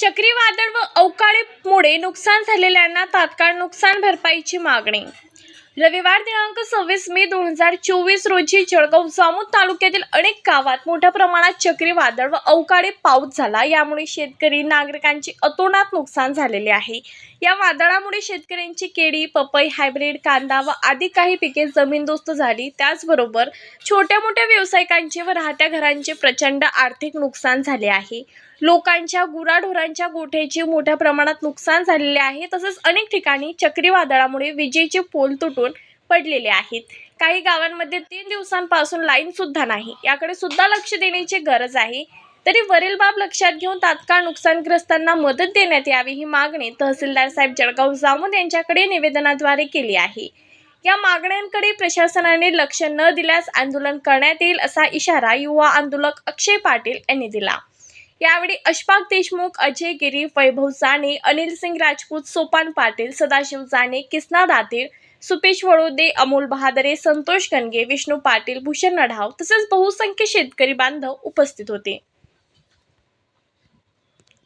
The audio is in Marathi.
चक्रीवादळ व अवकाळीमुळे नुकसान झालेल्यांना तात्काळ नुकसान भरपाईची मागणी रविवार दिनांक सव्वीस मे दोन हजार चोवीस रोजी जळगाव जामोद तालुक्यातील अनेक गावात मोठ्या प्रमाणात चक्रीवादळ व अवकाळी पाऊस झाला. यामुळे शेतकरी नागरिकांचे अतोनात नुकसान झालेले आहे. या वादळामुळे शेतकऱ्यांची केळी पपई हायब्रीड कांदा व आदी काही पिके जमीनदोस्त झाली. त्याचबरोबर छोट्या मोठ्या व्यावसायिकांचे व राहत्या घरांचे प्रचंड आर्थिक नुकसान झाले आहे. लोकांच्या गुराढोरांच्या गोठ्याचे मोठ्या प्रमाणात नुकसान झालेले आहे. तसेच अनेक ठिकाणी चक्रीवादळामुळे विजेचे पोल तुटून पडलेले आहेत. काही गावांमध्ये तीन दिवसांपासून लाईन सुद्धा नाही. याकडे सुद्धा लक्ष देण्याची गरज आहे. तरी वरील बाब लक्षात घेऊन तात्काळ नुकसानग्रस्तांना मदत देण्यात यावी ही मागणी तहसीलदार साहेब जळगाव जामोद यांच्याकडे निवेदनाद्वारे केली आहे. या मागण्यांकडे प्रशासनाने लक्ष न दिल्यास आंदोलन करण्यात येईल असा इशारा युवा आंदोलक अक्षय पाटील यांनी दिला. यावेळी अशफाक देशमुख अजय गिरी वैभव जाणे अनिल सिंग राजपूत सोपान पाटील सदाशिव जाणे किसना दातीर सुपेश वडोदे अमोल बहादरे संतोष गणगे विष्णू पाटील भूषण नढाव तसेच बहुसंख्य शेतकरी बांधव उपस्थित होते.